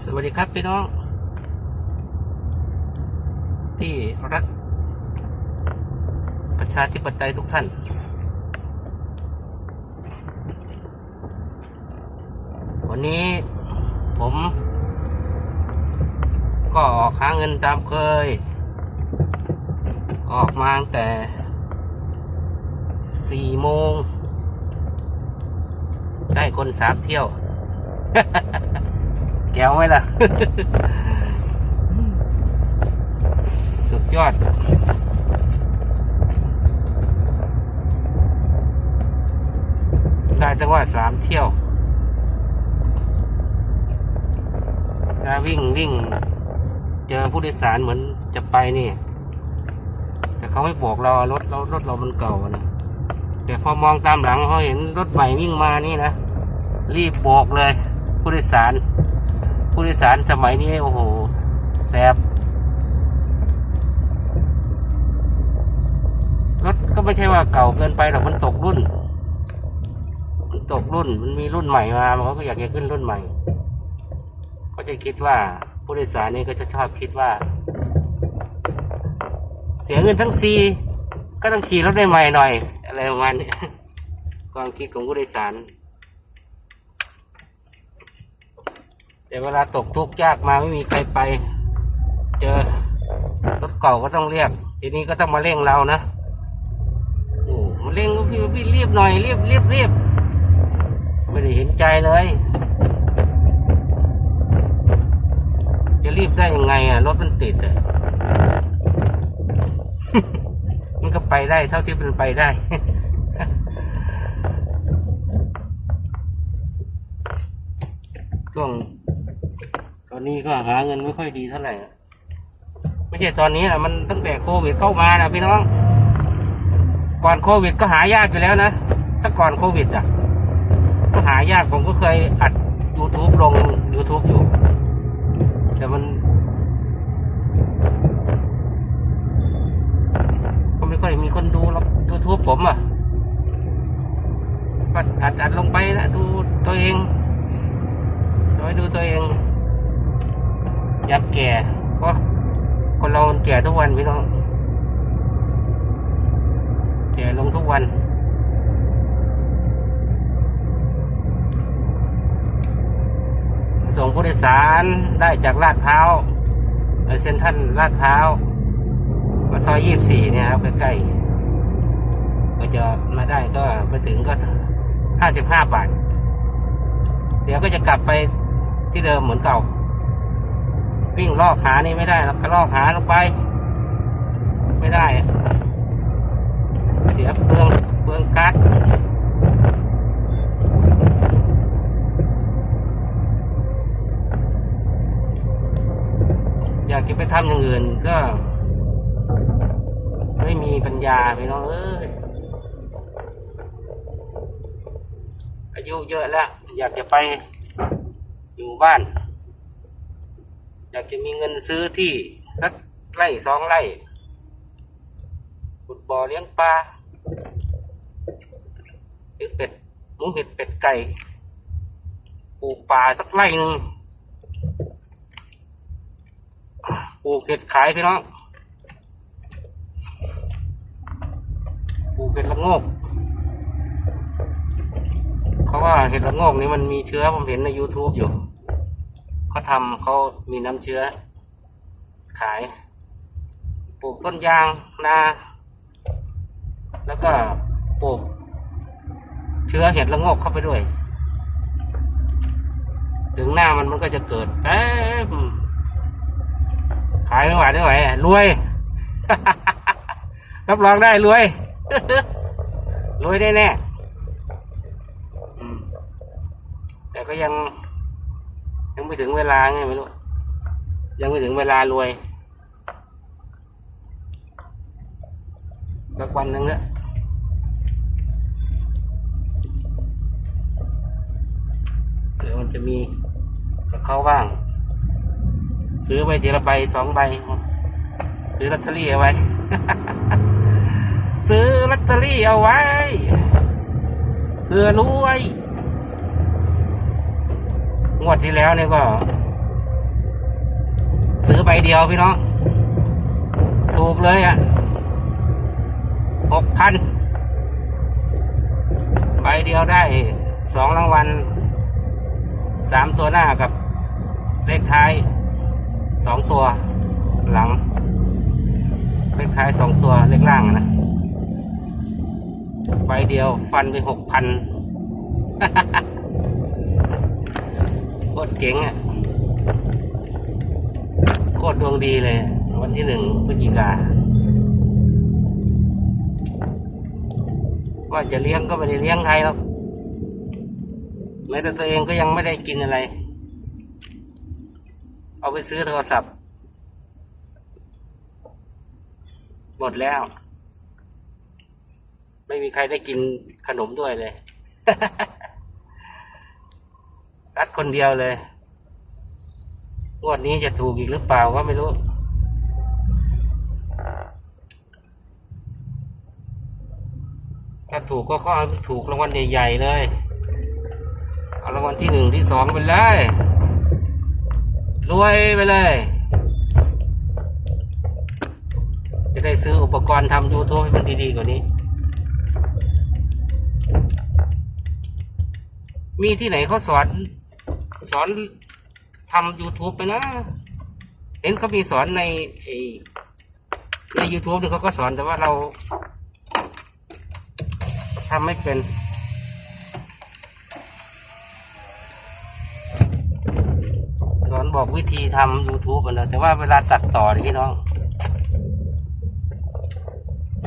สวัสดีครับพี่น้อง ที่รัก ประชาธิปไตยทุกท่าน วันนี้ผม ก็ออกหาเงินตามเคย ออกมาตั้งแต่สี่โมง ได้คนสามเที่ยว แก้วไหมล่ะ สุดยอดได้ตั้งว่าสามเที่ยวถ้าวิ่งวิ่ง เจอผู้โดยสารเหมือนจะไปนี่ แต่เขาไม่บอกเรารถเรารถเรามันเก่านะแต่พอมองตามหลังเขาเห็นรถใหม่วิ่งมานี่นะ รีบโบกเลย ผู้โดยสาร ผู้โดยสารสมัยนี้โอ้โหแสบรถก็ไม่ใช่ว่าเก่าเกินไปหรอกมันตกรุ่น มันตกรุ่นมันมีรุ่นใหม่มามันก็อยากจะขึ้นรุ่นใหม่ ก็จะคิดว่าผู้โดยสารนี่ก็จะชอบคิดว่า เสียเงินทั้งซีก็ต้องขี่รถได้ใหม่หน่อย อะไรประมาณนี้ความคิดของผู้โดยสาร แต่เวลาตกทุกข์ยากมาไม่มีใครไป เจอรถเก่าก็ต้องเรียก ทีนี้ก็ต้องมาเร่งเรานะโอ้มาเร่งก็พี่พี่รีบหน่อยรีบรีบรีบไม่ได้เห็นใจเลย จะรีบได้ยังไงอะรถมันติดอะมันก็ไปได้เท่าที่มันไปได้ช่วง ตอนนี้ก็หาเงินไม่ค่อยดีเท่าไหร่อะไม่ใช่ตอนนี้นะมันตั้งแต่โควิดเข้ามานะพี่น้อง ก่อนโควิดก็หายากอยู่แล้วนะถ้าก่อนโควิดอะ ก็หายากผมก็เคยอัด YouTube ลง YouTube อยู่ แต่มัน ก็ไม่ค่อยมีคนดูหรอก YouTube ผมอะก็อัดอัดลงไปนะดูตัวเองโดยดูตัวเอง ยับแก่เพราะคนเราแก่ทุกวันพี่น้องแก่ลงทุกวันส่งผู้โดยสารได้จากลาดพร้าวเอ่อเซ็นทรัลลาดพร้าวมาซอยยี่สี่เนี่ยครับใกล้ๆก็จะมาได้ก็ไปถึงก็ห้าสิบห้าบาท เดี๋ยวก็จะกลับไปที่เดิมเหมือนเก่า วิ่งลอกขานี่ไม่ได้แล้วก็ลอกขาลงไป ไม่ได้ เสียเปลืองเปลืองกัดอยากจะไปทำอย่างอื่นก็ ไม่มีปัญญาพี่น้องเอ้ยอายุเยอะแล้ว อยากจะไปอยู่บ้าน อยากจะมีเงินซื้อที่สักไร่สองไร่ขุดบ่อเลี้ยงปลาเลี้ยงเป็ดหมูเห็ดเป็ดไก่ปลูกป่าสักไร่หนึ่งปลูกเห็ดขายพี่น้องปลูกเห็ดละงกเขาะว่าเห็ดละงกนี่มันมีเชื้อผมเห็นใน YouTube อยู่ เขาทำเขามีน้ำเชื้อ ขาย ปลูกต้นยางนา แล้วก็ปลูก เชื้อเห็ดละโงกเข้าไปด้วย ถึงหน้ามันมันก็จะเกิดเต็มขายไม่ไหวไม่ไหวรวย รับรองได้รวยรวยได้แน่แต่ก็ยัง ยังไม่ถึงเวลาไงไม่รู้ยังไม่ถึงเวลารวยสักวันหนึ่งละเดี๋ยวมันจะมีกับเขาบ้าง ซื้อไปทีละใบสองใบ ซื้อลอตเตอรี่เอาไว้ ซื้อลอตเตอรี่เอาไว้เพื่อรวย งวดที่แล้วเนี่ยก็ ซื้อใบเดียวพี่น้อง ถูกเลยอะหกพันใบเดียวได้สองรางวัลสามตัวหน้ากับเลขท้ายสองตัวหลัง เลขท้ายสองตัวเลขล่างนะใบเดียวฟันไปหกพัน ตรเจ๋งอะโคตรดวงดีเลย วันที่หนึ่งพฤศจิกาว่าจะเลี้ยงก็ไม่ได้เลี้ยงใครหรอกแม้แต่ตัวเองก็ยังไม่ได้กินอะไร เอาไปซื้อโทรศัพท์ หมดแล้ว ไม่มีใครได้กินขนมด้วยเลย ซัดคนเดียวเลยงวดนี้จะถูกอีกหรือเปล่าก็ไม่รู้ ถ้าถูกก็ขอถูกรางวัลใหญ่ๆเลย เอารางวัลที่หนึ่งที่สองไปเลย รวยไปเลย จะได้ซื้ออุปกรณ์ทำยูทูบให้มันดีๆกว่านี้ มีที่ไหนเขาสอน สอนทำ YouTube ไปนะ เห็นเขามีสอนในไอ้ใน YouTube เนี่ยเขาก็สอนแต่ว่าเราทำไม่เป็นสอนบอกวิธีทำ YouTube นะแต่ว่าเวลาตัดต่อนี่น้อง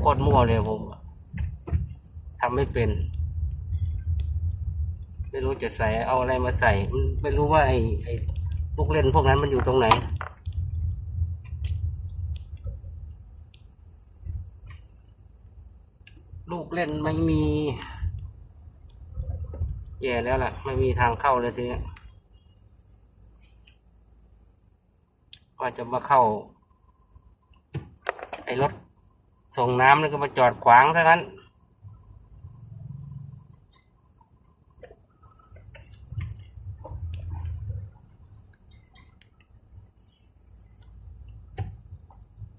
โคตรมั่วเลยผมทำไม่เป็น ไม่รู้จะใส่เอาอะไรมาใส่ ไม่รู้ว่าไอ้ไอ้ลูกเล่นพวกนั้นมันอยู่ตรงไหน ลูกเล่นไม่มีแย่แล้วล่ะ ไม่มีทางเข้าเลยทีนี้ยว่าจะมาเข้า ไอ้รถส่งน้ำแล้วก็มาจอดขวางเท่านั้น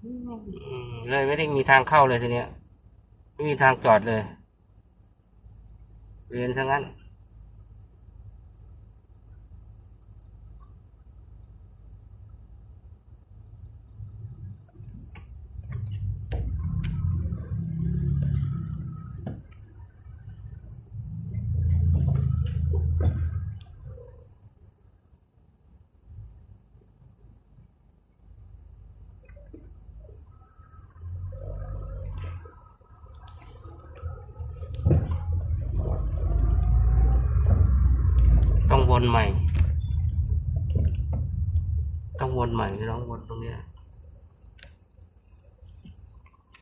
อืมเลยไม่ได้มีทางเข้าเลยทีเนี้ย ไม่มีทางจอดเลย เรียนทั้งนั้น วนใหม่ ต้องวนใหม่พี่น้องวนตรงเนี้ย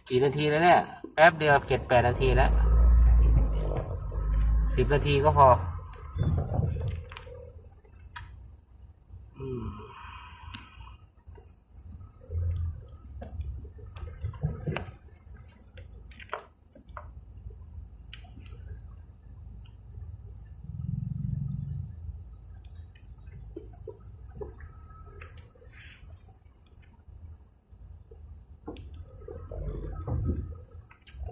กี่นาทีแล้วเนี่ย แป๊บเดียวเจ็ดแปดนาทีแล้วสิบนาทีก็พอ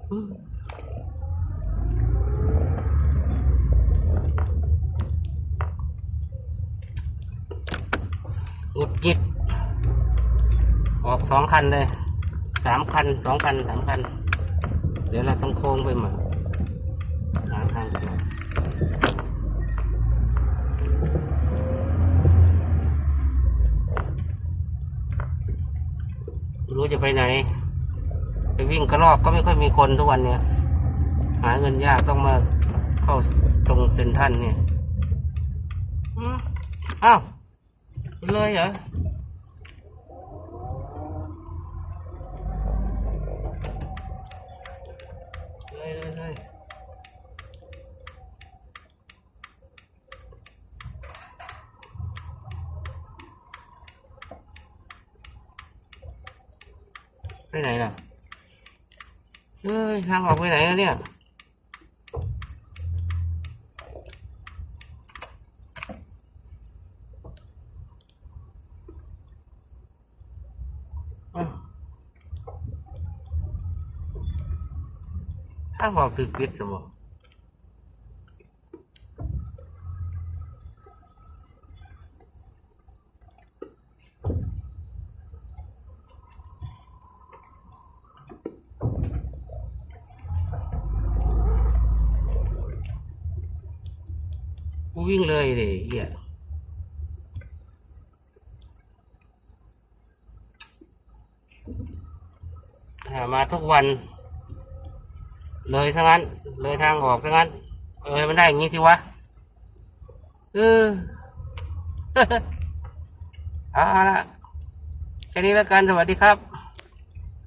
หงุดหงิดออกสองคันเลยสามคันสองคันสามคัน เดี๋ยวเราต้องโค้งไปใหม่หาทางก่อนไม่รู้จะไปไหน ไปวิ่งกระรอกก็ไม่ค่อยมีคนทุกวันเนี่ยหาเงินยากต้องมาเข้าตรงเซ็นทันเนี่ยอ้าวเลยเหรอเลยเลยเลยไปไหนล่ะ เฮ้ยทางออกไปไหนแล้วเนี่ยข้างออกถึงปิดสมอง วิ่งเลยเลยเหี้ยมาทุกวัน เลยทั้งนั้น เลยทางออกทั้งนั้น เออมันได้อย่างงี้สิวะ เออเอาละแค่นี้แล้วกัน สวัสดีครับ